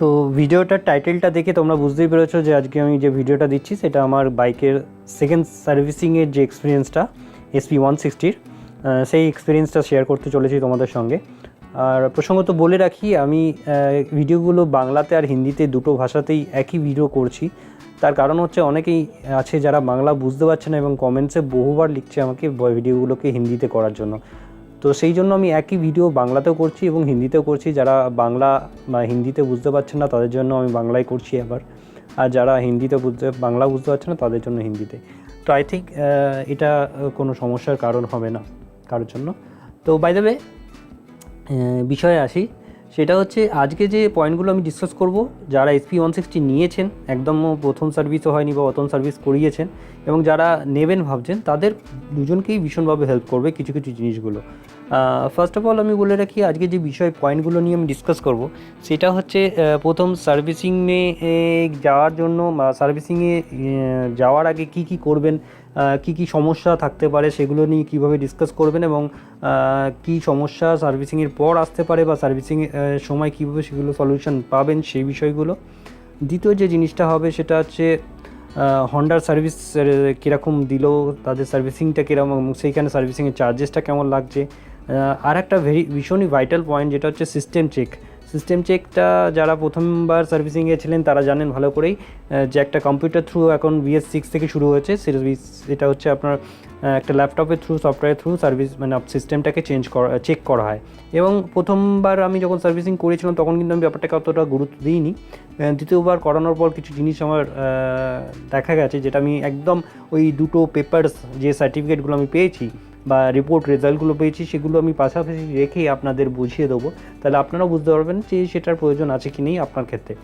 তো ভিডিওটার টাইটেলটা দেখে তোমরা বুঝতেই পেরেছ যে আজকে আমি যে ভিডিওটা দিচ্ছি, সেটা আমার বাইকের সেকেন্ড সার্ভিসিংয়ের যে এক্সপিরিয়েন্সটা এসপি ওয়ান সিক্সটির সেই এক্সপিরিয়েন্সটা শেয়ার করতে চলেছি তোমাদের সঙ্গে। আর প্রসঙ্গত বলে রাখি, আমি ভিডিওগুলো বাংলাতে আর হিন্দিতে দুটো ভাষাতেই একই ভিডিও করছি। তার কারণ হচ্ছে অনেকেই আছে যারা বাংলা বুঝতে পারছে না এবং কমেন্টসে বহুবার লিখছে আমাকে ভিডিওগুলোকে হিন্দিতে করার জন্য। তো সেই জন্য আমি একই ভিডিও বাংলাতেও করছি এবং হিন্দিতেও করছি। যারা বাংলা বা হিন্দিতে বুঝতে পারছেন না, তাদের জন্য আমি বাংলায় করছি এবার। আর যারা হিন্দিতে বুঝতে, বাংলা বুঝতে পারছে না, তাদের জন্য হিন্দিতে। তো আই থিঙ্ক এটা কোনো সমস্যার কারণ হবে না, কারোর জন্য। তো বাই দ্য বিষয়ে আসি। সেটা হচ্ছে আজকে যে পয়েন্টগুলো আমি ডিসকাস করব, যারা এসপি ওয়ান সিক্সটি নিয়েছেন, একদম প্রথম সার্ভিসও হয়নি বা প্রথম সার্ভিস করিয়েছেন, এবং যারা নেবেন ভাবছেন, তাদের দুজনকেই ভীষণভাবে হেল্প করবে কিছু কিছু জিনিসগুলো। ফার্স্ট অফ অল আমি বলে রাখি, আজকে যে বিষয় পয়েন্টগুলো নিয়ে আমি ডিসকাস করব, সেটা হচ্ছে প্রথম সার্ভিসিংয়ে যাওয়ার জন্য বা সার্ভিসিংয়ে যাওয়ার আগে কি কি করবেন কি কি সমস্যা থাকতে পারে সেগুলো নিয়ে কীভাবে ডিসকাস করবেন এবং কি সমস্যা সার্ভিসিংয়ের পর আসতে পারে বা সার্ভিসিং সময় কীভাবে সেগুলো সলিউশন পাবেন সেই বিষয়গুলো। দ্বিতীয় যে জিনিসটা হবে সেটা হচ্ছে হন্ডার সার্ভিস কীরকম দিল, তাদের সার্ভিসিংটা কীরকম সেইখানে সার্ভিসিংয়ের চার্জেসটা কেমন লাগছে। আর একটা ভেরি ভীষণই ভাইটাল পয়েন্ট যেটা হচ্ছে সিস্টেম চেক সিস্টেম চেকটা যারা প্রথমবার সার্ভিসিংয়ে ছিলেন, তারা জানেন ভালো করেই যে একটা কম্পিউটার থ্রু এখন বিএস সিক্স থেকে শুরু হয়েছে। সার্ভিস এটা হচ্ছে আপনার একটা ল্যাপটপের থ্রু সফটওয়্যার থ্রু সার্ভিস মানে সিস্টেমটাকে চেঞ্জ করা চেক করা হয়। এবং প্রথমবার আমি যখন সার্ভিসিং করেছিলাম, তখন কিন্তু আমি ব্যাপারটাকে অতটা গুরুত্ব দিইনি। দ্বিতীয়বার করানোর পর কিছু জিনিস আমার দেখা গেছে, যেটা আমি একদম ওই দুটো পেপারস যে সার্টিফিকেটগুলো আমি পেয়েছি বা রিপোর্ট রেজাল্টগুলো পেয়েছি, সেগুলো আমি পাশাপাশি রেখেই আপনাদের বুঝিয়ে দেবো। তাহলে আপনারাও বুঝতে পারবেন যে সেটার প্রয়োজন আছে কি নেই আপনার ক্ষেত্রে।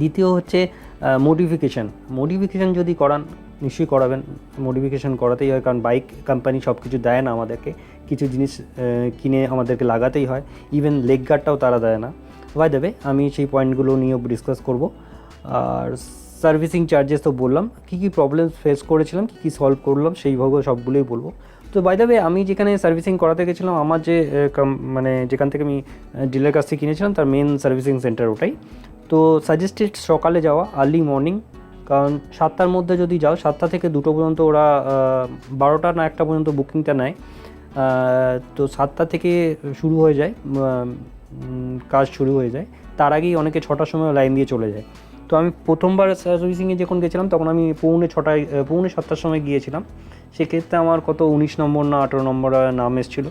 দ্বিতীয় হচ্ছে মডিফিকেশান মডিফিকেশান যদি করান, নিশ্চয়ই করাবেন। মডিফিকেশান করাতেই হয়, কারণ বাইক কোম্পানি সব কিছু দেয় না আমাদেরকে। কিছু জিনিস কিনে আমাদেরকে লাগাতেই হয়। ইভেন লেগ গার্ডটাও তারা দেয় না। বাই দেবে আমি সেই পয়েন্টগুলো নিয়েও ডিসকাস করব। আর সার্ভিসিং চার্জেস তো বললাম, কী কী প্রবলেম ফেস করেছিলাম, কী কী সলভ করলাম সেইভাবে সবগুলোই বলব। তো বাই আমি যেখানে সার্ভিসিং করাতে গেছিলাম, আমার যে মানে যেখান থেকে আমি ডিলার কাছ থেকে কিনেছিলাম, তার মেন সার্ভিসিং সেন্টার ওটাই। তো সাজেস্টেড সকালে যাওয়া আর্লি মর্নিং কারণ সাতটার মধ্যে যদি যাও, সাতটা থেকে দুটো পর্যন্ত ওরা বারোটা না একটা পর্যন্ত বুকিংটা নেয়। তো সাতটা থেকে শুরু হয়ে যায় কাজ শুরু হয়ে যায়। তার আগেই অনেকে ছটার সময় লাইন দিয়ে চলে যায়। তো আমি প্রথমবার সার্ভিসিংয়ে যখন গেছিলাম, তখন আমি পৌনে ছটায় পৌনে সাতটার সময় গিয়েছিলাম। সেক্ষেত্রে আমার কত উনিশ নম্বর না আঠেরো নম্বর নাম এসেছিল।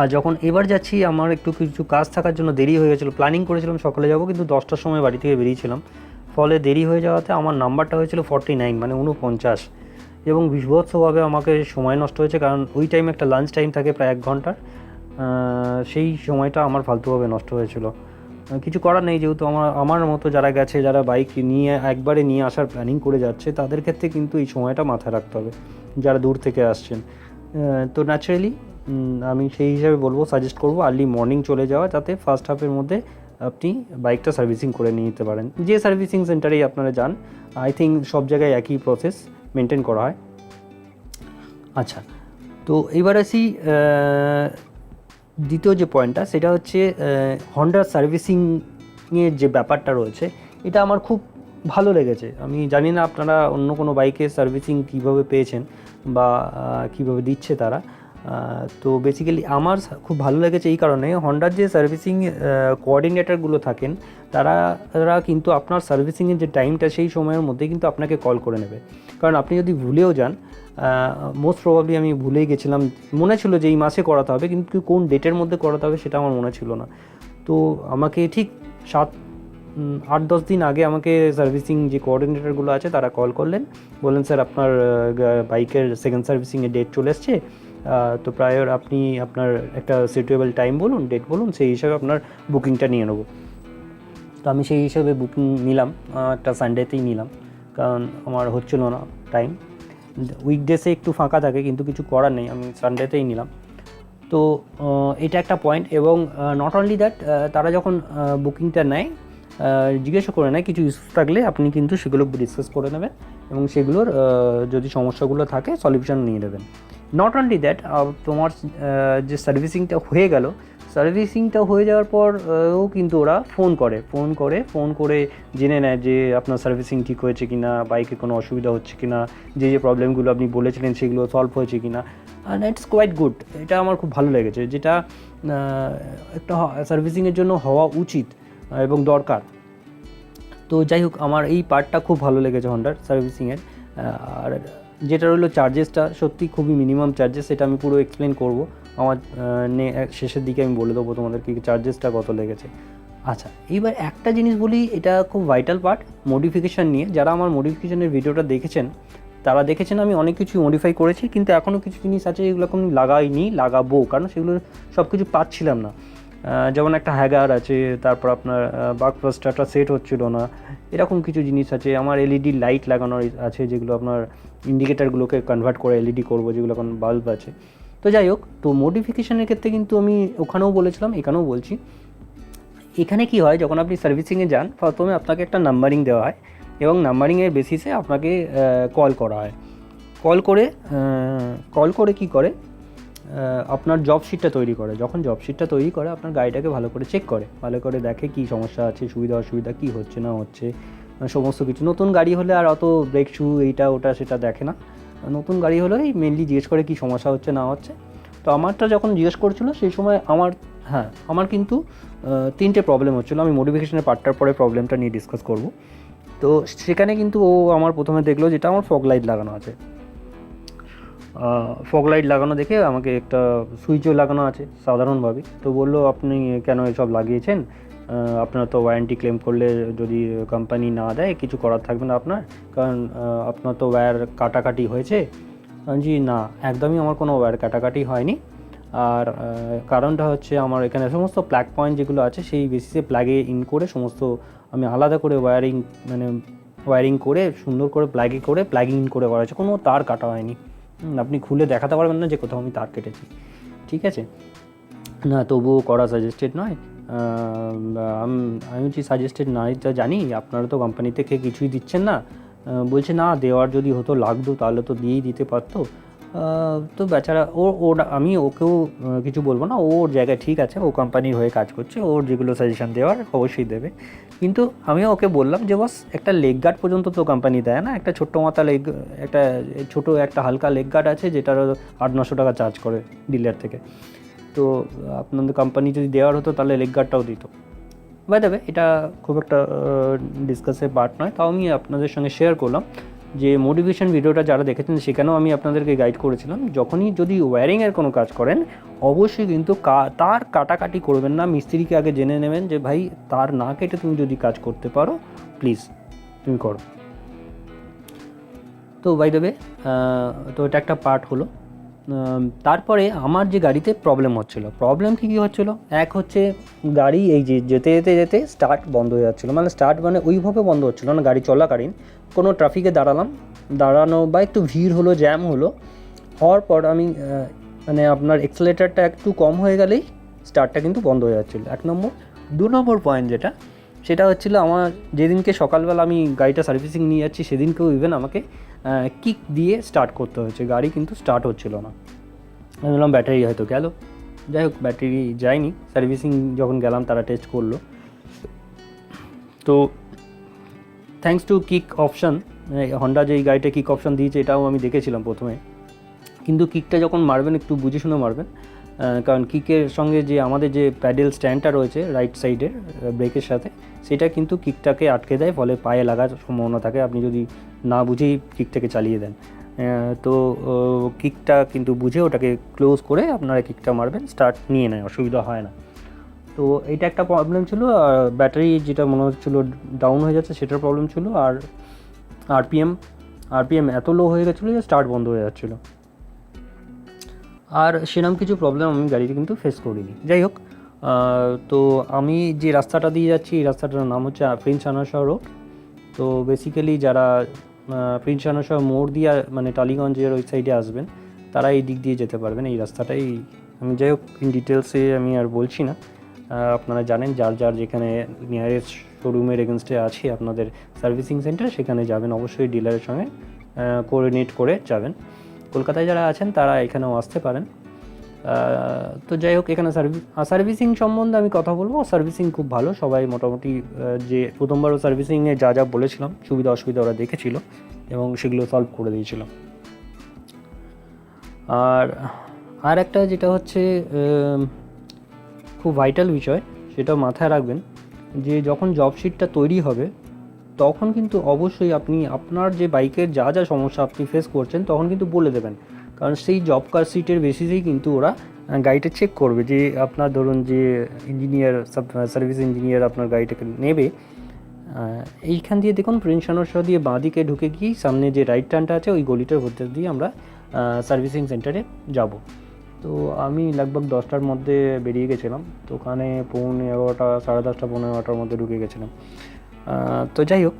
আর যখন এবার যাচ্ছি, আমার একটু কিছু কাজ থাকার জন্য দেরি হয়ে গেছিল। প্ল্যানিং করেছিলাম সকালে যাব, কিন্তু দশটার সময় বাড়ি থেকে বেরিয়েছিলাম। ফলে দেরি হয়ে যাওয়াতে আমার নাম্বারটা হয়েছিল ফর্টি নাইন মানে উনপঞ্চাশ এবং বিভৎসভাবে আমাকে সময় নষ্ট হয়েছে, কারণ ওই টাইমে একটা লাঞ্চ টাইম থাকে প্রায় এক ঘণ্টার। সেই সময়টা আমার ফালতুভাবে নষ্ট হয়েছিল। কিছু করার নেই যেহেতু আমার আমার মতো যারা গেছে, যারা বাইক নিয়ে, একবারে নিয়ে আসার প্ল্যানিং করে যাচ্ছে, তাদের ক্ষেত্রে কিন্তু এই সময়টা মাথায় রাখতে হবে, যারা দূর থেকে আসছেন। তো ন্যাচারালি আমি সেই হিসাবে বলব সাজেস্ট করব আর্লি মর্নিং চলে যাওয়া, যাতে ফার্স্ট হাফের মধ্যে আপনি বাইকটা সার্ভিসিং করে নিয়ে নিতে পারেন। যে সার্ভিসিং সেন্টারেই আপনারা যান আই থিঙ্ক সব জায়গায় একই প্রসেস মেনটেন করা হয়। আচ্ছা তো এবার আসি দ্বিতীয় যে পয়েন্টটা সেটা হচ্ছে হন্ডার সার্ভিসিংয়ের যে ব্যাপারটা রয়েছে, এটা আমার খুব ভালো লেগেছে। আমি জানি না আপনারা অন্য কোনো বাইকের সার্ভিসিং কীভাবে পেয়েছেন বা কীভাবে দিচ্ছে তারা তো বেসিক্যালি আমার খুব ভালো লেগেছে এই কারণে। হন্ডার যে সার্ভিসিং কোঅর্ডিনেটরগুলো থাকেন, তারা তারা কিন্তু আপনার সার্ভিসিংয়ের যে টাইমটা সেই সময়ের মধ্যে কিন্তু আপনাকে কল করে নেবে। কারণ আপনি যদি ভুলেও যান মোস্ট প্রবাবলি আমি ভুলেই গেছিলাম। মনে ছিল যে এই মাসে করাতে হবে, কিন্তু কোন ডেটের মধ্যে করাতে হবে সেটা আমার মনে ছিল না। তো আমাকে ঠিক সাত আট, দশ দিন আগে আমাকে সার্ভিসিং যে কোঅর্ডিনেটরগুলো আছে, তারা কল করলেন। বললেন, স্যার, আপনার বাইকের সেকেন্ড সার্ভিসিংয়ের ডেট চলে এসছে। তো প্রায় আপনি আপনার একটা সুইটেবল টাইম বলুন ডেট বলুন, সেই হিসাবে আপনার বুকিংটা নিয়ে নেব। তো আমি সেই হিসাবে বুকিং নিলাম একটা সানডেতেই নিলাম, কারণ আমার হচ্ছিল না টাইম উইকডেসে একটু ফাঁকা থাকে, কিন্তু কিছু করার নেই, আমি সানডেতেই নিলাম। তো এটা একটা পয়েন্ট এবং নট অনলি দ্যাট তারা যখন বুকিংটা নেয় জিজ্ঞাসা করে নেয়, কিছু ইস্যু থাকলে আপনি কিন্তু সেগুলো ডিসকাস করে নেবেন এবং সেগুলোর যদি সমস্যাগুলো থাকে সলিউশন নিয়ে নেবেন। নট অনলি দ্যাট তোমার যে সার্ভিসিংটা হয়ে গেল সার্ভিসিংটা হয়ে যাওয়ার পর আহ, ও কিন্তু ওরা ফোন করে ফোন করে ফোন করে জেনে নেয় যে আপনার সার্ভিসিং ঠিক হয়েছে কি না বাইকে কোনো অসুবিধা হচ্ছে কি না যে যে প্রবলেমগুলো আপনি বলেছিলেন সেগুলো সলভ হয়েছে কি না অ্যান্ড ইটস কোয়াইট গুড এটা আমার খুব ভালো লেগেছে যেটা একটা সার্ভিসিংয়ের জন্য হওয়া উচিত এবং দরকার। তো যাই হোক আমার এই পার্টটা খুব ভালো লেগেছে হন্ডার সার্ভিসিংয়ের আর যেটা রইল চার্জেসটা সত্যি খুবই মিনিমাম চার্জেস সেটা আমি পুরো এক্সপ্লেন করব। আমার শেষের দিকে আমি বলে দেবো তোমাদেরকে চার্জেসটা কত লেগেছে। আচ্ছা এইবার একটা জিনিস বলি, এটা খুব ভাইটাল পার্ট মডিফিকেশান নিয়ে। যারা আমার মডিফিকেশানের ভিডিওটা দেখেছেন, তারা দেখেছেন আমি অনেক কিছু মডিফাই করেছি, কিন্তু এখনও কিছু জিনিস আছে যেগুলো এখন লাগাইনি, লাগাবো, কারণ সেগুলো সব কিছু পাচ্ছিলাম না। যেমন একটা হ্যাগার আছে, তারপর আপনার বাক ফাস্টারটা সেট হচ্ছিল না। এরকম কিছু জিনিস আছে। আমার এলইডি লাইট লাগানো আছে, যেগুলো আপনার ইন্ডিকেটারগুলোকে কনভার্ট করে এলইডি করব, যেগুলো এখন বাল্ব আছে। তো যাই হোক, তো মডিফিকেশনের ক্ষেত্রে কিন্তু আমি ওখানেও বলেছিলাম, এখানেও বলছি। এখানে কি হয়, যখন আপনি সার্ভিসিংয়ে যান, প্রথমে আপনাকে একটা নাম্বারিং দেওয়া হয় এবং নাম্বারিংয়ের বেসিসে আপনাকে কল করা হয়। কল করে কল করে কি করে? আপনার জব শিটটা তৈরি করে। যখন জব শিটটা তৈরি করে, আপনার গাড়িটাকে ভালো করে চেক করে। ভালো করে দেখে কি সমস্যা আছে, সুবিধা, অসুবিধা, কি হচ্ছে, না হচ্ছে সমস্ত কিছু। নতুন গাড়ি হলে আর অত ব্রেক শু এইটা, ওটা, সেটা দেখে না। নতুন গাড়ি হলেই মেনলি জিজ্ঞেস করে কি সমস্যা হচ্ছে, না হচ্ছে। তো আমারটা যখন জিজ্ঞেস করছিল, সেই সময় আমার হ্যাঁ আমার কিন্তু তিনটে প্রবলেম হচ্ছিল। আমি মোটিভেশনের পার্টটার পরে প্রবলেমটা নিয়ে ডিসকাস করব। তো সেখানে কিন্তু ও আমার প্রথমে দেখল যেটা আমার ফগ লাইট লাগানো আছে। ফগ লাইট লাগানো দেখে আমাকে একটা সুইচও লাগানো আছে, সাধারণভাবে। তো বলল, আপনি কেন এসব লাগিয়েছেন? আপনার তো ওয়ারেন্টি ক্লেম করলে যদি কোম্পানি না দেয়, কিছু করার থাকবে না আপনার। কারণ আপনার তো ওয়্যার কাটাকাটি হয়েছে। জি না, একদমই আমার কোনো ওয়্যার কাটাকাটি হয়নি। আর কারণটা হচ্ছে আমার এখানে সমস্ত প্লাগ পয়েন্ট যেগুলো আছে, সেই বেসিসে প্ল্যাগে ইন করে সমস্ত আমি আলাদা করে ওয়্যারিং মানে ওয়্যারিং করে, সুন্দর করে প্ল্যাগে করে প্ল্যাগিং ইন করে করা হয়েছে। কোনো তার কাটা হয়নি। আপনি খুলে দেখাতে পারবেন না যে কোথাও আমি তার কেটেছি। ঠিক আছে? না, তবুও করা সাজেস্টেড নয়। আম- হচ্ছি সাজেস্টেড নয় যা জানি। আপনারা তো কোম্পানি থেকে কিছুই দিচ্ছেন না। বলছে, না, দেওয়ার যদি হতো, লাগতো, তাহলে তো দিয়েই দিতে পারতো। তো বেচারা, ও, ওর, আমি ওকেও কিছু বলব না ওর জায়গায় ঠিক আছে, ও কোম্পানির হয়ে কাজ করছে ওর যেগুলো সাজেশান দেওয়ার অবশ্যই দেবে। কিন্তু আমিও ওকে বললাম যে, বস, একটা লেগ গার্ড পর্যন্ত তো কোম্পানি দেয় না, একটা ছোট্ট মাথা লেগ একটা, ছোট একটা হালকা লেগ গার্ড আছে, যেটার আট, নশো টাকা চার্জ করে ডিলার থেকে। তো আপনাদের কোম্পানি যদি দেওয়ার হতো, তাহলে লেগ গার্ডটাও দিত। বাই দেবে এটা খুব একটা ডিসকাসের পার্ট নয়, তাও আমি আপনাদের সঙ্গে শেয়ার করলাম। যে মোটিভেশন ভিডিওটা যারা দেখেছেন, সেখানেও আমি আপনাদেরকে গাইড করেছিলাম। যখনই যদি ওয়্যারিংয়ের কোনো কাজ করেন, অবশ্যই কিন্তু তার কাটাকাটি করবেন না। মিস্ত্রিকে আগে জেনে নেবেন যে, ভাই, তার না কেটে তুমি যদি কাজ করতে পারো প্লিজ তুমি করো। তো বাই দেবে তো এটা একটা পার্ট হলো। তারপরে আমার যে গাড়িতে প্রবলেম হচ্ছিল। প্রবলেম কী কী হচ্ছিল? এক হচ্ছে গাড়ি এই যে যেতে যেতে যেতে স্টার্ট বন্ধ হয়ে যাচ্ছিল। মানে স্টার্ট মানে ওইভাবে বন্ধ হচ্ছিল না, গাড়ি চলাকালীন। কোনো ট্রাফিকে দাঁড়ালাম। দাঁড়ানো বা একটু ভিড় হলো জ্যাম হলো। হওয়ার পর আমি মানে আপনার এক্সেলেটারটা একটু কম হয়ে গেলেই স্টার্টটা কিন্তু বন্ধ হয়ে যাচ্ছিল। এক নম্বর। দু নম্বর পয়েন্ট যেটা, সেটা হচ্ছিল আমার যেদিনকে সকালবেলা আমি গাড়িটা সার্ভিসিং নিয়ে যাচ্ছি, সেদিনকেও ইভেন আমাকে কিক দিয়ে স্টার্ট করতে হয়েছে। গাড়ি কিন্তু স্টার্ট হচ্ছিল না। আমি বললাম ব্যাটারি হয়তো গেল। যাই হোক ব্যাটারি যায়নি। সার্ভিসিং যখন গেলাম, তারা টেস্ট করল। তো thanks to kick option Honda যে গাড়িটা কিক অপশান দিয়েছে, এটাও আমি দেখেছিলাম প্রথমে। কিন্তু কিকটা যখন মারবেন, একটু বুঝে শুনে মারবেন। কারণ কিকের সঙ্গে যে আমাদের যে প্যাডেল স্ট্যান্ডটা রয়েছে রাইট সাইডের ব্রেকের সাথে, সেটা কিন্তু কিকটাকে আটকে দেয়, ফলে পায়ে লাগার সম্ভাবনা থাকে। আপনি যদি না বুঝেই কিকটাকে চালিয়ে দেন তো কিকটা কিন্তু বুঝে ওটাকে ক্লোজ করে আপনারা কিকটা মারবেন স্টার্ট নিয়ে নেয় অসুবিধা হয় না। তো এটা একটা প্রবলেম ছিল, আর ব্যাটারি যেটা মনে হচ্ছিল ডাউন হয়ে যাচ্ছে, সেটার প্রবলেম ছিল, আর আরপিএম আরপিএম এত লো হয়ে গেছিল যে স্টার্ট বন্ধ হয়ে যাচ্ছিল। আর সেরকম কিছু প্রবলেম আমি গাড়িতে কিন্তু ফেস করিনি। যাই হোক তো আমি যে রাস্তাটা দিয়ে যাচ্ছি, এই রাস্তাটার নাম হচ্ছে প্রিন্স আনাসা রোড তো বেসিক্যালি যারা প্রিন্স আনাসা মোড় দিয়ে মানে টালিগঞ্জের ওই সাইডে আসবেন, তারা এই দিক দিয়ে যেতে পারবেন, এই রাস্তাটাই। আমি যাই হোক ইন ডিটেলসে আমি আর বলছি না। আপনারা জানেন, যার যার যেখানে নিয়ারেস্ট শোরুমের এগেনস্টে আছে, আপনাদের সার্ভিসিং সেন্টার সেখানে যাবেন, অবশ্যই ডিলারের সঙ্গে কোঅর্ডিনেট করে যাবেন। কলকাতায় যারা আছেন, তারা এখানেও আসতে পারেন। তো যাই হোক, এখানে সার্ভিস সার্ভিসিং সম্বন্ধে আমি কথা বলব। সার্ভিসিং খুব ভালো, সবাই মোটামুটি যে প্রথমবারও সার্ভিসিংয়ে যা যা বলেছিলাম, সুবিধা অসুবিধা ওরা দেখেছিল এবং সেগুলো সলভ করে দিয়েছিল। আর আর একটা যেটা হচ্ছে খুব ভাইটাল বিষয়, সেটা মাথায় রাখবেন যে যখন জব শিটটা তৈরি হবে তখন কিন্তু অবশ্যই আপনি আপনার যে বাইকের যা যা সমস্যা আপনি ফেস করছেন, তখন কিন্তু বলে দেবেন। কারণ সেই জব কার সিটের বেসিসেই কিন্তু ওরা গাড়িটা চেক করবে যে আপনার ধরুন যে ইঞ্জিনিয়ার সার্ভিস ইঞ্জিনিয়ার আপনার গাড়িটাকে নেবে। এইখান দিয়ে দেখুন প্রিন্স সমস্যা দিয়ে বাঁ দিকে ঢুকে গিয়ে সামনে যে রাইট টার্নটা আছে, ওই গলিটার মধ্যে দিয়ে আমরা সার্ভিসিং সেন্টারে যাব। তো আমি লগভগ দশটার মধ্যে বেরিয়ে গেছিলাম। তো ওখানে পৌনে এগারোটা, সাড়ে দশটা, পৌনে এগারোটার মধ্যে ঢুকে গেছিলাম। তো যাই হোক,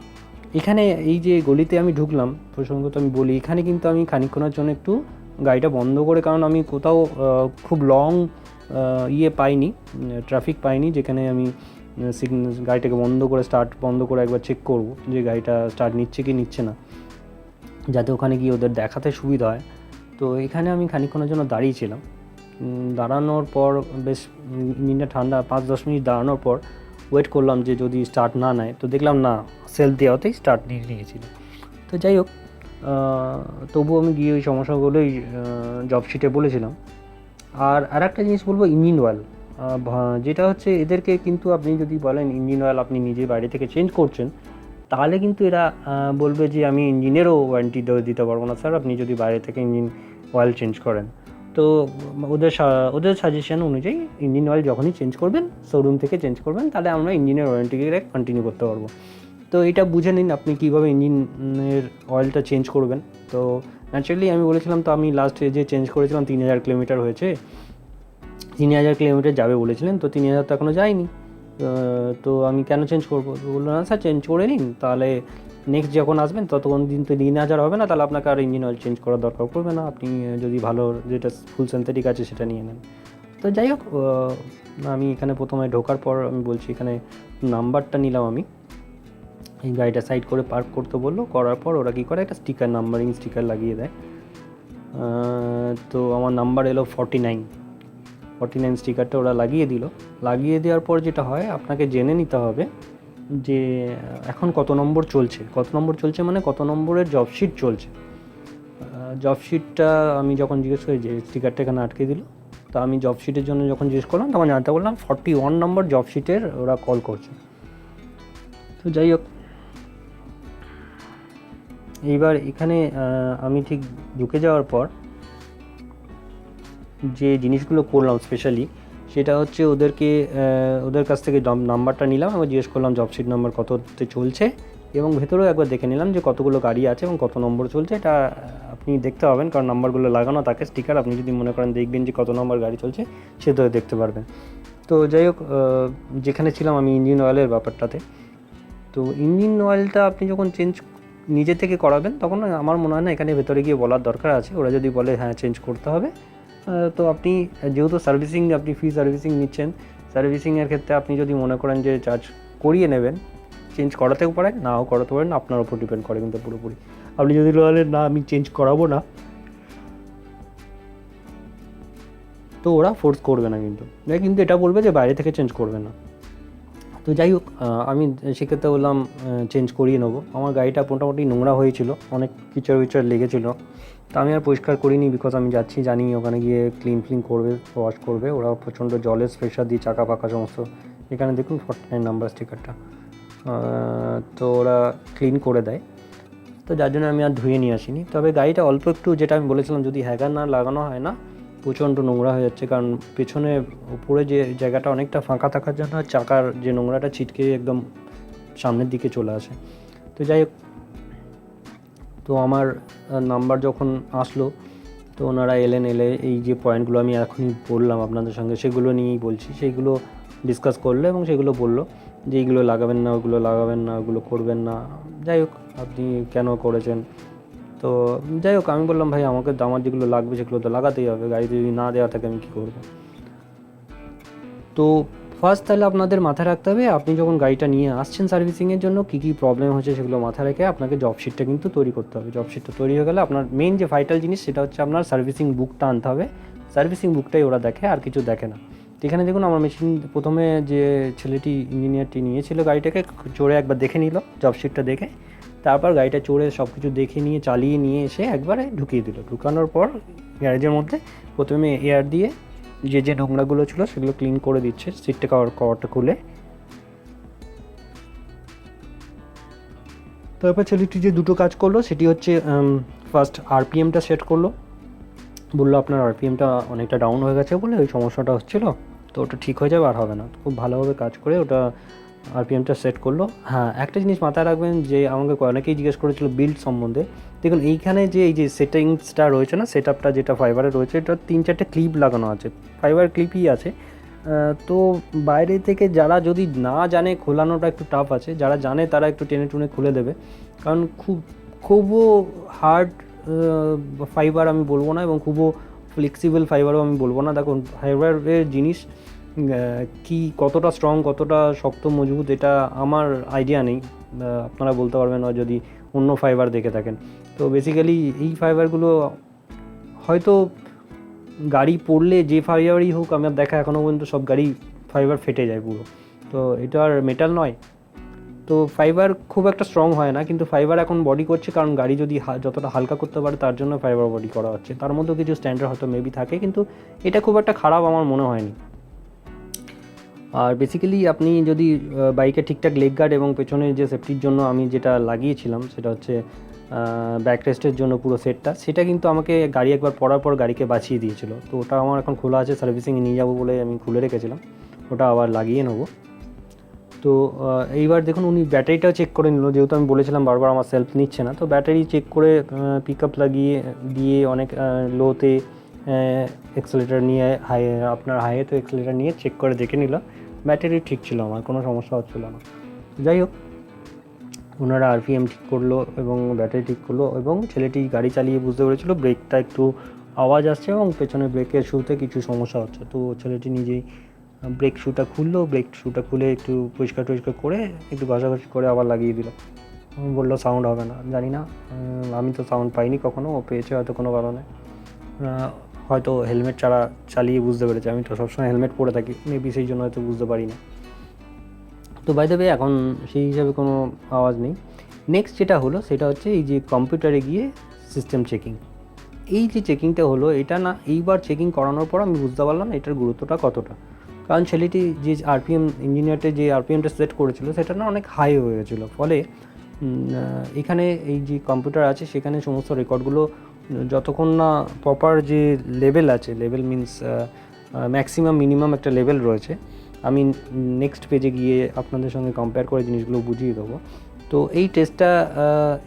এখানে এই যে গলিতে আমি ঢুকলাম, প্রসঙ্গত আমি বলি, এখানে কিন্তু আমি খানিকক্ষণের জন্য একটু গাড়িটা বন্ধ করে, কারণ আমি কোথাও খুব লং ইয়ে পাইনি ট্রাফিক পাইনি, যেখানে আমি গাড়িটাকে বন্ধ করে স্টার্ট বন্ধ করে একবার চেক করব যে গাড়িটা স্টার্ট নিচ্ছে কি নিচ্ছে না। যাতে ওখানে গিয়ে ওদের দেখাতে সুবিধা হয়। তো এখানে আমি খানিকক্ষণের জন্য দাঁড়িয়েছিলাম দাঁড়ানোর পর বেশ ইঞ্জিনটা ঠান্ডা, পাঁচ দশ মিনিট দাঁড়ানোর পর ওয়েট করলাম যে যদি স্টার্ট না নেয়, তো দেখলাম না সেলফ দেওয়াতেই স্টার্ট নিয়ে নিয়েছিল। তো যাই হোক তবুও আমি গিয়ে ওই সমস্যাগুলোই জব শিটে বলেছিলাম। আর আর একটা জিনিস বলব ইঞ্জিন অয়েল যেটা হচ্ছে এদেরকে কিন্তু আপনি যদি বলেন ইঞ্জিন অয়েল আপনি নিজে বাইরে থেকে চেঞ্জ করছেন, তাহলে কিন্তু এরা বলবে যে আমি ইঞ্জিনেরও ওয়ারেন্টি দিতে পারব না। স্যার আপনি যদি বাইরে থেকে ইঞ্জিন অয়েল চেঞ্জ করেন তো ওদের ওদের সাজেশন অনুযায়ী ইঞ্জিন অয়েল যখনই চেঞ্জ করবেন শোরুম থেকে চেঞ্জ করবেন, তাহলে আমরা ইঞ্জিনের ওয়ারেন্টিকে কন্টিনিউ করতে পারব। তো এটা বুঝে নিন আপনি কীভাবে ইঞ্জিনের অয়েলটা চেঞ্জ করবেন। তো ন্যাচারালি আমি বলেছিলাম তো আমি লাস্ট যে চেঞ্জ করেছিলাম তিন হাজার কিলোমিটার হয়েছে, তিন হাজার কিলোমিটার যাবে বলেছিলেন, তো তিন হাজার তো এখনও যায়নি। তো আমি কেন চেঞ্জ করব? তো বলল, না স্যার চেঞ্জ করে নিন। তাহলে নেক্সট যখন আসবেন, ততক্ষণ দিন তো তিন হাজার হবে না, তাহলে আপনাকে আর ইঞ্জিন অয়েল চেঞ্জ করার দরকার পড়বে না। আপনি যদি ভালো যেটা ফুল সিনথেটিক আছে, সেটা নিয়ে নেন। তো যাই হোক আমি এখানে প্রথমে ঢোকার পর আমি বলছি, এখানে নাম্বারটা নিলাম আমি। এই গাড়িটা সাইড করে পার্ক করতে বলল। করার পর ওরা কী করে? একটা স্টিকার নাম্বারিং স্টিকার লাগিয়ে দেয়। তো আমার নাম্বার এলো ফর্টি নাইন ফর্টি নাইন স্টিকারটা ওরা লাগিয়ে দিল। লাগিয়ে দেওয়ার পর যেটা হয়, আপনাকে জেনে নিতে হবে যে, এখন কত নম্বর চলছে। কত নম্বর চলছে মানে কত নম্বরের জব শিট চলছে। জব শিটটা আমি যখন জিজ্ঞেস করি যে স্টিকারটা এখানে আটকে দিল, তা আমি জব শিটের জন্য যখন জিজ্ঞেস করলাম, তখন জানতে বললাম ফর্টি ওয়ান নম্বর জব শিটের ওরা কল করছে। তো যাই হোক। এইবার এখানে আমি ঠিক ঢুকে যাওয়ার পর যে জিনিসগুলো করলাম স্পেশালি সেটা হচ্ছে ওদেরকে ওদের কাছ থেকে নাম- নাম্বারটা নিলাম এবং জিজ্ঞেস করলাম জব শিট নাম্বার কততে চলছে, এবং ভেতরেও একবার দেখে নিলাম যে কতগুলো গাড়ি আছে এবং কত নম্বর চলছে, এটা আপনি দেখতে পাবেন, কারণ নাম্বারগুলো লাগানো থাকে স্টিকার আপনি যদি মনে করেন দেখবেন যে কত নম্বর গাড়ি চলছে সেটাও দেখতে পারবেন তো যাই হোক যেখানে ছিলাম আমি ইঞ্জিন অয়েলের ব্যাপারটাতে। তো ইঞ্জিন অয়েলটা আপনি যখন চেঞ্জ নিজে থেকে করাবেন, তখন আমার মনে হয় না এখানে ভেতরে গিয়ে বলার দরকার আছে, ওরা যদি বলে হ্যাঁ চেঞ্জ করতে হবে তো আপনি, যেহেতু সার্ভিসিং আপনি ফ্রি সার্ভিসিং নিচ্ছেন সার্ভিসিংয়ের ক্ষেত্রে আপনি যদি মনে করেন যে চার্জ করিয়ে নেবেন চেঞ্জ করাতেও পারেন, নাও করাতে পারেন, আপনার উপর ডিপেন্ড করে কিন্তু পুরোপুরি। আপনি যদি বলেন, না, আমি চেঞ্জ করাবো না, তো ওরা ফোর্স করবে না কিন্তু। কিন্তু এটা বলবে যে বাইরে থেকে চেঞ্জ করবে না। তো যাই হোক আমি সেক্ষেত্রে বললাম চেঞ্জ করিয়ে নেব। আমার গাড়িটা মোটামুটি নোংরা হয়েছিল, অনেক কিচড় উইচড় লেগেছিলো। তা আমি আর পরিষ্কার করিনি বিকজ আমি যাচ্ছি, জানি ওখানে গিয়ে ক্লিন ক্লিন করবে ওয়াশ করবে। ওরা প্রচণ্ড জলের প্রেশার দিয়ে চাকা পাকা সমস্ত। এখানে দেখুন ফর্টি নাইন নাম্বার স্টিকারটা তো ওরা ক্লিন করে দেয়। তো যার জন্য আমি আর ধুয়ে নিয়ে আসিনি। তবে গাড়িটা অল্প একটু, যেটা আমি বলেছিলাম, যদি হ্যাগার না লাগানো হয় না প্রচণ্ড নোংরা হয়ে যাচ্ছে। কারণ পেছনে উপরে যে জায়গাটা অনেকটা ফাঁকা থাকার জন্য চাকার যে নোংরাটা ছিটকে একদম সামনের দিকে চলে আসে। তো যাই হোক, তো আমার নাম্বার যখন আসলো, তো ওনারা এলেন, এলে এই যে পয়েন্টগুলো আমি এখনই বললাম আপনাদের সঙ্গে, সেগুলো নিয়েই বলছি। সেইগুলো ডিসকাস করল এবং সেগুলো বলল যে এইগুলো লাগাবেন না, ওগুলো লাগাবেন না, ওগুলো করবেন না। যাই হোক, আপনি কেন করেছেন? তো যাই হোক, আমি বললাম, ভাই, আমাকে আমার যেগুলো লাগবে সেগুলো তো লাগাতেই হবে। গাড়িতে যদি না দেওয়া থাকে, আমি কী করব? তো ফার্স্ট তাহলে আপনাদের মাথায় রাখতে হবে, আপনি যখন গাড়িটা নিয়ে আসছেন সার্ভিসিংয়ের জন্য, কী কী প্রবলেম হচ্ছে সেগুলো মাথায় রেখে আপনাকে জব শিটটা কিন্তু তৈরি করতে হবে। জব শিটটা তৈরি হয়ে গেলে আপনার মেইন যে ভাইটাল জিনিস, সেটা হচ্ছে আপনার সার্ভিসিং বুকটা আনতে হবে। সার্ভিসিং বুকটাই ওরা দেখে, আর কিছু দেখে না। এখানে দেখুন, আমার মেশিন প্রথমে যে ছেলেটি ইঞ্জিনিয়ারটি নিয়েছিল গাড়িটাকে, চড়ে একবার দেখে নিল জবশিটটা দেখে। তারপর গাড়িটা চড়ে সব কিছু দেখে নিয়ে, চালিয়ে নিয়ে এসে একবারে ঢুকিয়ে দিল। ঢুকানোর পর গ্যারেজের মধ্যে প্রথমে এয়ার দিয়ে যে যে নোংরাগুলো ছিল সেগুলো ক্লিন করে দিচ্ছে সিটটা কভার কভারটা খুলে। তারপর ছেলেটি যে দুটো কাজ করল সেটি হচ্ছে ফার্স্ট আরপিএমটা সেট করল। বলল, আপনার আরপিএমটা অনেকটা ডাউন হয়ে গেছে বলে, ওই সমস্যাটা হচ্ছিল, তো ওটা ঠিক হয়ে যাবে, আর হবে না। খুব ভালোভাবে কাজ করে ওটা আরপিএমটা সেট করল। হ্যাঁ একটা জিনিস মাথায় রাখবেন যে আমাকে অনেকেই জিজ্ঞেস করেছিল বিল্ড সম্বন্ধে। দেখুন, এইখানে যে, এই যে সেটিংসটা রয়েছে না সেট আপটা যেটা ফাইবারে রয়েছে, এটা তিন, চারটে ক্লিপ লাগানো আছে। ফাইবার ক্লিপই আছে। তো বাইরে থেকে যারা যদি না জানে খোলানোটা একটু টাফ আছে, যারা জানে তারা একটু টেনে টুনে খুলে দেবে। কারণ খুব, খুবও হার্ড ফাইবার আমি বলব না এবং খুবও ফ্লেক্সিবল ফাইবারও আমি বলব না। দেখুন ফাইবারের জিনিস কি কতটা স্ট্রং কতটা শক্ত, মজবুত, এটা আমার আইডিয়া নেই। আপনারা বলতে পারবেন যদি অন্য ফাইবার দেখে থাকেন। তো বেসিক্যালি এই ফাইবারগুলো হয়তো গাড়ি পড়লে যে ফাইবারই হোক, আমার দেখা এখনও পর্যন্ত সব গাড়ি ফাইবার ফেটে যায় পুরো। তো এটা আর মেটাল নয়। তো ফাইবার খুব একটা স্ট্রং হয় না, কিন্তু ফাইবার এখন বডি করছে, কারণ গাড়ি যদি যতটা হালকা করতে পারে, তার জন্য ফাইবার বডি করা হচ্ছে। তার মধ্যেও কিছু স্ট্যান্ডার্ড হয়তো মেবি থাকে, কিন্তু এটা খুব একটা খারাপ আমার মনে হয়নি। আর বেসিক্যালি আপনি যদি বাইকে ঠিকঠাক লেগ গার্ড এবং পেছনে যে সেফটির জন্য আমি যেটা লাগিয়েছিলাম, সেটা হচ্ছে ব্যাক রেস্টের জন্য পুরো সেটটা সেটা কিন্তু আমাকে গাড়ি একবার পরার পর গাড়িকে বাঁচিয়ে দিয়েছিল। তো ওটা আমার এখন খোলা আছে সার্ভিসিংয়ে নিয়ে যাব বলে আমি খুলে রেখেছিলাম। ওটা আবার লাগিয়ে নেব। তো এইবার দেখুন উনি ব্যাটারিটাও চেক করে নিল। যেহেতু আমি বলেছিলাম বারবার আমার সেলফ নিচ্ছে না, তো ব্যাটারি চেক করে পিক আপ লাগিয়ে, দিয়ে অনেক লোতে এক্সেলেটার নিয়ে হাই আপনার হাইয়েতে এক্সেলেটার নিয়ে চেক করে দেখে নিল। ব্যাটারি ঠিক ছিল আমার কোনো সমস্যা হচ্ছিল না। যাই হোক, ওনারা আরপিএম ঠিক করল এবং ব্যাটারি ঠিক করল এবং ছেলেটি গাড়ি চালিয়ে বুঝতে পেরেছিল ব্রেকটা একটু আওয়াজ আসছে এবং পেছনে ব্রেকের শুতে কিছু সমস্যা হচ্ছে। তো ছেলেটি নিজেই ব্রেক শুটা খুললো, ব্রেক শুটা খুলে একটু পরিষ্কার টরিষ্কার করে একটু ঘষাঘষি করে আবার লাগিয়ে দিল। বলল সাউন্ড হবে না। জানি না আমি তো সাউন্ড পাইনি কখনো, ও পেয়েছে হয়তো কোনো কারণে। হয়তো হেলমেট ছাড়া চালিয়ে বুঝতে পেরেছে। আমি তো সবসময় হেলমেট পরে থাকি। মেবি সেই জন্য হয়তো বুঝতে পারি না। তো বাই দ্য এখন সেই হিসাবে কোনো আওয়াজ নেই। নেক্সট যেটা হলো, সেটা হচ্ছে এই যে কম্পিউটারে গিয়ে সিস্টেম চেকিং এই যে চেকিংটা হলো, এটা না, এইবার চেকিং করানোর পর আমি বুঝতে পারলাম এটার গুরুত্বটা কতটা। কারণ ছেলেটি যে আরপিএম ইঞ্জিনিয়ারটা যে আরপিএমটা সেট করেছিল, সেটা না অনেক হাই হয়ে গেছিল। ফলে এখানে এই যে কম্পিউটার আছে, সেখানে সমস্ত রেকর্ডগুলো যতক্ষণ না প্রপার যে লেভেল আছে লেভেল মিনস ম্যাক্সিমাম মিনিমাম একটা লেভেল রয়েছে, আমি নেক্সট পেজে গিয়ে আপনাদের সঙ্গে কম্পেয়ার করে জিনিসগুলো বুঝিয়ে দেবো। তো এই টেস্টটা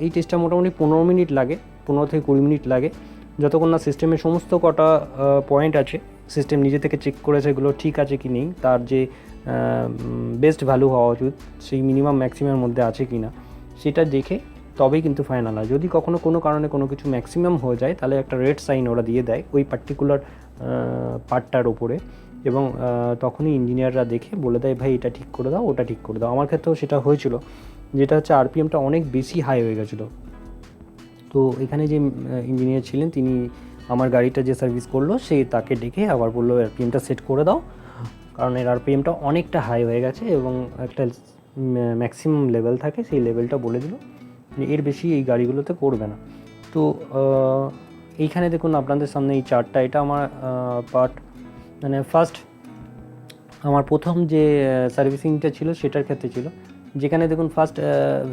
এই টেস্টটা মোটামুটি পনেরো মিনিট লাগে, পনেরো থেকে কুড়ি মিনিট লাগে। যতক্ষণ না সিস্টেমের সমস্ত কটা পয়েন্ট আছে সিস্টেম নিজে থেকে চেক করে সেগুলো ঠিক আছে কি নেই, তার যে বেস্ট ভ্যালু হওয়া উচিত, সেই মিনিমাম ম্যাক্সিমামের মধ্যে আছে কি না সেটা দেখে তবেই কিন্তু ফাইনাল হয়। যদি কখনো কোনো কারণে কোনো কিছু ম্যাক্সিমাম হয়ে যায়, তাহলে একটা রেড সাইন ওরা দিয়ে দেয় ওই পার্টিকুলার পার্টটার ওপরে এবং তখনই ইঞ্জিনিয়াররা দেখে বলে দেয়, ভাই, এটা ঠিক করে দাও, ওটা ঠিক করে দাও। আমার ক্ষেত্রেও সেটা হয়েছিল। যেটা হচ্ছে আরপিএমটা অনেক বেশি হাই হয়ে গেছিল। তো এখানে যে ইঞ্জিনিয়ার ছিলেন, তিনি আমার গাড়িটা যে সার্ভিস করল, সে তাকে ডেকে আবার বলল আরপিএমটা সেট করে দাও। কারণ এর আরপিএমটা অনেকটা হাই হয়ে গেছে এবং একটা ম্যাক্সিমাম লেভেল থাকে, সেই লেভেলটা বলে দিল। যে এর বেশি এই গাড়িগুলোতে করবে না। তো এইখানে দেখুন আপনাদের সামনে এই চার্টটা এটা আমার পার্ট মানে ফার্স্ট আমার প্রথম যে সার্ভিসিংটা ছিল সেটার ক্ষেত্রে ছিল। যেখানে দেখুন ফার্স্ট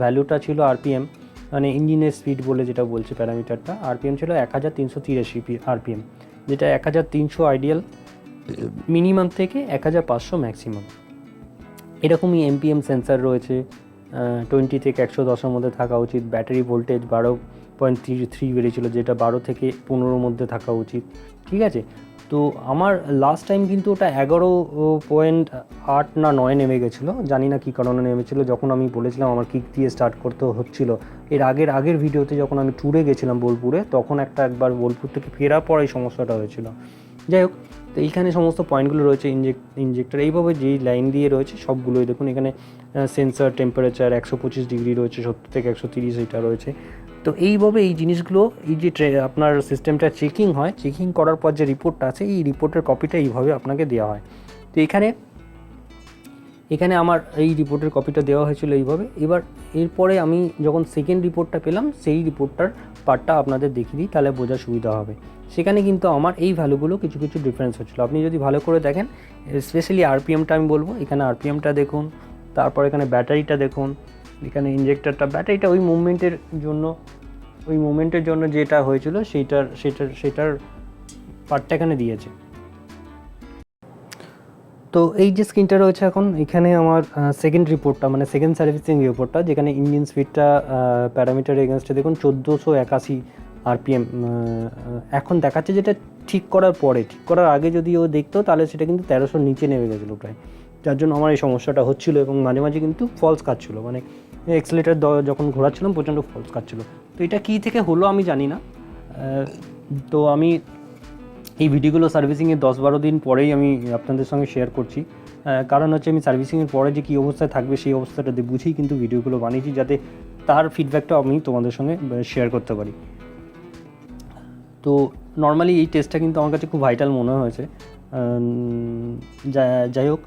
ভ্যালুটা ছিল আরপিএম মানে ইঞ্জিনের স্পিড বলে যেটা বলছে প্যারামিটারটা আরপিএম ছিল এক হাজার তিনশো তিরাশি আরপিএম যেটা এক হাজার তিনশো আইডিয়াল মিনিমাম থেকে এক হাজার পাঁচশো ম্যাক্সিমাম এরকমই এমপিএম সেন্সার রয়েছে টোয়েন্টি থেকে একশো দশের মধ্যে থাকা উচিত। ব্যাটারি ভোল্টেজ বারো পয়েন্ট থ্রি থ্রি বেড়েছিলো, যেটা বারো থেকে পনেরোর মধ্যে থাকা উচিত। ঠিক আছে? তো আমার লাস্ট টাইম কিন্তু ওটা এগারো পয়েন্ট আট না নয় নেমে গেছিল। জানি না কী কারণে নেমেছিলো। যখন আমি বলেছিলাম আমার কিক দিয়ে স্টার্ট করতে হচ্ছিল, এর আগের আগের ভিডিওতে যখন আমি ট্যুরে গেছিলাম বোলপুরে, তখন একটা একবার বোলপুর থেকে ফেরার পর এই সমস্যাটা হয়েছিল। যাই হোক তো এইখানে সমস্ত পয়েন্টগুলো রয়েছে ইঞ্জেক ইঞ্জেক্টর এইভাবে যেই লাইন দিয়ে রয়েছে সবগুলোই দেখুন, এখানে সেন্সার টেম্পারেচার একশো পঁচিশ ডিগ্রি রয়েছে, সত্তর থেকে একশো তিরিশ এটা রয়েছে। তো এইভাবে এই জিনিসগুলো, এই যে আপনার সিস্টেমটা চেকিং হয় চেকিং করার পর যে রিপোর্টটা আছে, এই রিপোর্টের কপিটা এইভাবে আপনাকে দেওয়া হয়। তো এখানে এখানে আমার এই রিপোর্টের কপিটা দেওয়া হয়েছিল এইভাবে। এবার এরপরে আমি যখন সেকেন্ড রিপোর্টটা পেলাম, সেই রিপোর্টটার পার্টটা আপনাদের দেখিয়ে দিই, তাহলে বোঝার সুবিধা হবে। সেখানে কিন্তু আমার এই ভ্যালুগুলো কিছু কিছু ডিফারেন্স হচ্ছিল। আপনি যদি ভালো করে দেখেন স্পেশালি আরপিএমটা আমি বলব, এখানে আরপিএমটা দেখুন, তারপর এখানে ব্যাটারিটা দেখুন, এখানে ইঞ্জেক্টরটা ব্যাটারিটা ওই মুভমেন্টের জন্য, ওই মুভমেন্টের জন্য যেটা হয়েছিল, সেইটার সেটার সেটার পার্টটা এখানে দিয়েছে। তো এই যে স্ক্রিনটা রয়েছে এখন, এখানে আমার সেকেন্ড রিপোর্টটা মানে সেকেন্ড সার্ভিসিং রিপোর্টটা যেখানে ইঞ্জিন স্পিডটা প্যারামিটার এগেনস্টে দেখুন চোদ্দোশো একাশি আরপিএম এখন দেখাচ্ছে যেটা ঠিক করার পরে, ঠিক করার আগে যদি ও দেখতো, তাহলে সেটা কিন্তু তেরোশোর নিচে নেমে গেছিল প্রায়। যার জন্য আমার এই সমস্যাটা হচ্ছিল এবং মাঝে মাঝে কিন্তু ফলস কাটছিলো মানে এক্সিলেটার যখন ঘোরাচ্ছিলাম, প্রচণ্ড ফলস কাটছিলো তো এটা কী থেকে হলো আমি জানি না তো আমি এই ভিডিওগুলো সার্ভিসিংয়ের দশ বারো দিন পরেই আমি আপনাদের সঙ্গে শেয়ার করছি। কারণ হচ্ছে আমি সার্ভিসিংয়ের পরে যে কী অবস্থায় থাকবে সেই অবস্থাটা দিয়ে বুঝেই কিন্তু ভিডিওগুলো বানিয়েছি যাতে তার ফিডব্যাকটা আমি তোমাদের সঙ্গে শেয়ার করতে পারি। তো নর্মালি এই টেস্টটা কিন্তু আমার কাছে খুব ভাইটাল মনে হয়েছে। যাই হোক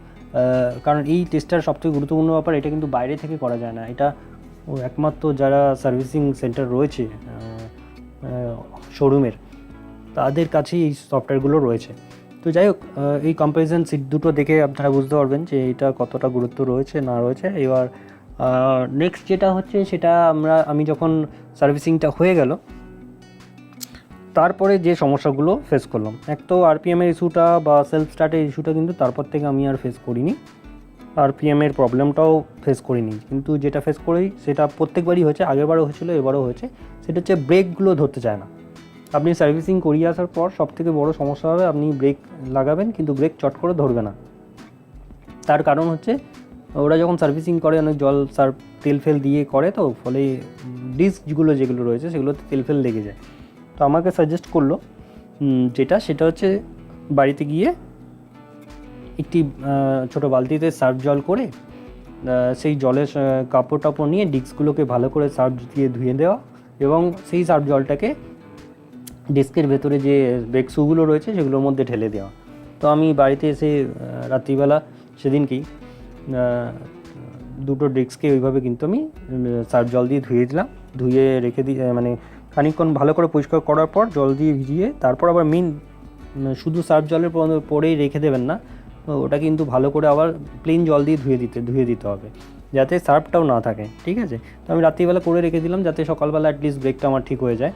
কারণ এই টেস্টটার সবথেকে গুরুত্বপূর্ণ ব্যাপার এটা কিন্তু বাইরে থেকে করা যায় না। এটা একমাত্র যারা সার্ভিসিং সেন্টার রয়েছে শোরুমের তাদের কাছেই এই সফটওয়্যারগুলো রয়েছে। তো যাই হোক এই কম্পারিজন সিট দুটো দেখে আপনারা বুঝতে পারবেন যে এটা কতটা গুরুত্ব রয়েছে, না রয়েছে। এবার নেক্সট যেটা হচ্ছে সেটা আমরা, আমি যখন সার্ভিসিংটা হয়ে গেল, তারপরে যে সমস্যাগুলো ফেস করলাম। এক তো আরপিএমের ইস্যুটা বা সেলফ স্টার্টের ইস্যুটা কিন্তু তারপর থেকে আমি আর ফেস করিনি। আরপিএমের প্রবলেমটাও ফেস করিনি। কিন্তু যেটা ফেস করি, সেটা প্রত্যেকবারই হয়েছে, আগেরবারও হয়েছিল, এবারও হয়েছে। সেটা হচ্ছে ব্রেকগুলো ধরতে চায় না। আপনি সার্ভিসিং করিয়ে আসার পর সব থেকে বড় সমস্যা হবে আপনি ব্রেক লাগাবেন, কিন্তু ব্রেক চট করে ধরবে না। তার কারণ হচ্ছে, ওরা যখন সার্ভিসিং করে, অনেক জল সার তেল ফেল দিয়ে করে তো, ফলে ডিস্কগুলো যেগুলো রয়েছে, সেগুলোতে তেল ফেল লেগে যায়। তো আমাকে সাজেস্ট করল যেটা, সেটা হচ্ছে বাড়িতে গিয়ে একটি ছোটো বালতিতে সার্ফ জল করে সেই জলের কাপড় টাপড় নিয়ে ডিস্কগুলোকে ভালো করে সার্ফ দিয়ে ধুয়ে দেওয়া এবং সেই সার্ফ জলটাকে ডিস্কের ভেতরে যে ব্রেক শুগুলো রয়েছে সেগুলোর মধ্যে ঢেলে দেওয়া। তো আমি বাড়িতে এসে রাত্রিবেলা সেদিনকেই দুটো ডিস্ককে ওইভাবে কিন্তু আমি সার্ফ জল দিয়ে ধুয়ে দিলাম। ধুয়ে রেখে আহ, মানে খানিকক্ষণ ভালো করে পরিষ্কার করার পর জল দিয়ে ভিজিয়ে তারপর আবার মেন শুধু সার্ফ জলের পরেই রেখে দেবেন না ওটা কিন্তু ভালো করে আবার প্লেন জল দিয়ে ধুয়ে দিতে ধুয়ে দিতে হবে যাতে সার্ফটাও না থাকে ঠিক আছে? তো আমি রাত্রিবেলা করে রেখে দিলাম যাতে সকালবেলা অ্যাটলিস্ট ব্রেকটা আমার ঠিক হয়ে যায়।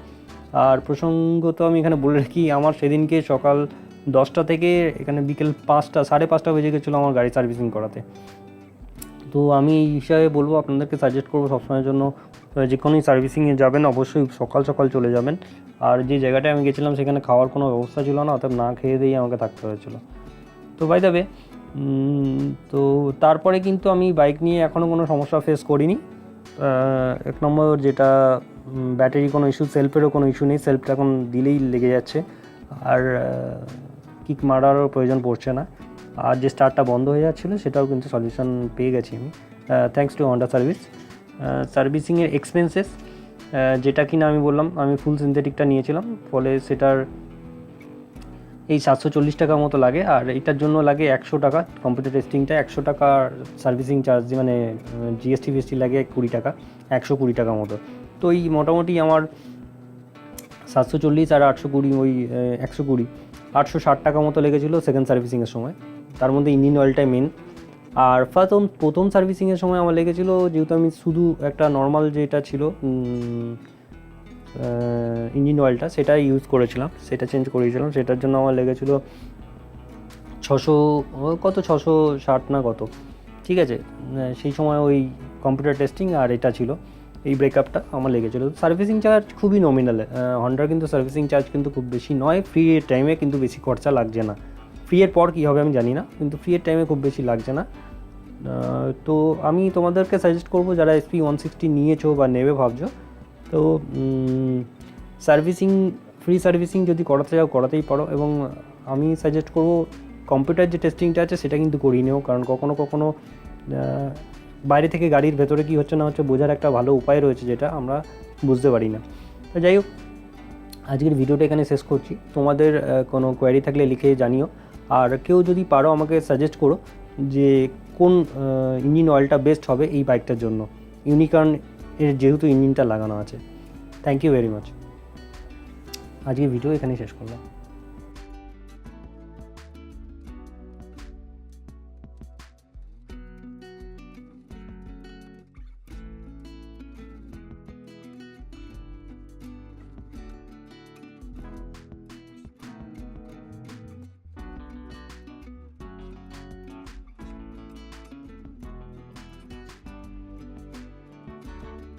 আর প্রসঙ্গত আমি এখানে বলে রাখি, আমার সেদিনকে সকাল দশটা থেকে এখানে বিকেল পাঁচটা, সাড়ে পাঁচটা বেজে গেছিল আমার গাড়ি সার্ভিসিং করাতে। তো আমি এই হিসাবে বলব, আপনাদেরকে সাজেস্ট করব সবসময়ের জন্য যে কোনোই সার্ভিসিংয়ে যাবেন, অবশ্যই সকাল সকাল চলে যাবেন। আর যে জায়গাটায় আমি গেছিলাম, সেখানে খাওয়ার কোনো ব্যবস্থা ছিল না, অর্থাৎ না খেয়ে দিয়েই আমাকে থাকতে হয়েছিল। তো বাই যাবে তো তারপরে কিন্তু আমি বাইক নিয়ে এখনও কোনো সমস্যা ফেস করিনি। এক নম্বর যেটা ব্যাটারি কোনো ইস্যু সেলফেরও কোনো ইস্যু নেই সেলফটা এখন দিলেই লেগে যাচ্ছে। আর কিক মারারও প্রয়োজন পড়ছে না। আর যে স্টারটা বন্ধ হয়ে যাচ্ছিল, সেটাও কিন্তু সলিউশন পেয়ে গেছি আমি। থ্যাংকস টু হন্ডা সার্ভিস সার্ভিসিংয়ের এক্সপেন্সেস যেটা কিনা আমি বললাম, আমি ফুল সিনথেটিকটা নিয়েছিলাম। ফলে সেটার এই সাতশো চল্লিশ টাকার মতো লাগে, আর এটার জন্য লাগে একশো টাকা। কম্পিউটার টেস্টিংটা একশো টাকা সার্ভিসিং চার্জ মানে জিএসটি ফিএসটি লাগে কুড়ি টাকা, একশো কুড়ি টাকা মতো। তো এই মোটামুটি আমার সাতশো চল্লিশ আর আটশো কুড়ি, ওই একশো কুড়ি, আটশো ষাট টাকা মতো লেগেছিলো সেকেন্ড সার্ভিসিংয়ের সময়। তার মধ্যে ইঞ্জিন অয়েলটাই মেন আর প্রথম প্রথম সার্ভিসিংয়ের সময় আমার লেগেছিলো যেহেতু আমি শুধু একটা নর্মাল যেটা ছিল ইঞ্জিন অয়েলটা সেটাই ইউজ করেছিলাম, সেটা চেঞ্জ করেছিলাম। সেটার জন্য আমার লেগেছিলো ছশো কত? ছশো ষাট না কত? ঠিক আছে সেই সময় ওই কম্পিউটার টেস্টিং আর এটা ছিল। এই ব্রেকআপটা আমার লেগেছিলো। সার্ভিসিং চার্জ খুবই নমিনাল হন্ডার কিন্তু সার্ভিসিং চার্জ কিন্তু খুব বেশি নয় ফ্রি টাইমে কিন্তু বেশি খরচা লাগছে না। ফ্রি এর পর কী হবে আমি জানি না, কিন্তু ফ্রি এর টাইমে খুব বেশি লাগছে না। তো আমি তোমাদেরকে সাজেস্ট করব, যারা এসপি ওয়ান সিক্সটি নিয়েছো বা নেবে ভাবছ, তো সার্ভিসিং ফ্রি সার্ভিসিং যদি করাতে যাও করাতেই পারো। এবং আমি সাজেস্ট করব কম্পিউটার যে টেস্টিংটা আছে, সেটা কিন্তু করিয়ে নিও। কারণ কখনো কখনো বাইরে থেকে গাড়ির ভেতরে কী হচ্ছে না হচ্ছে বোঝার একটা ভালো উপায় রয়েছে যেটা আমরা বুঝতে পারি না। তো যাই হোক, আজকের ভিডিওটা এখানে শেষ করছি। তোমাদের কোনো কোয়ারি থাকলে লিখে জানিও। আর কেউ যদি পারো আমাকে সাজেস্ট করো যে কোন ইঞ্জিন অয়েলটা বেস্ট হবে এই বাইকটার জন্য। ইউনিকর্ন এর যেহেতু ইঞ্জিনটা লাগানো আছে। থ্যাংক ইউ ভেরি মাচ আজকে ভিডিও এখানে শেষ করলাম।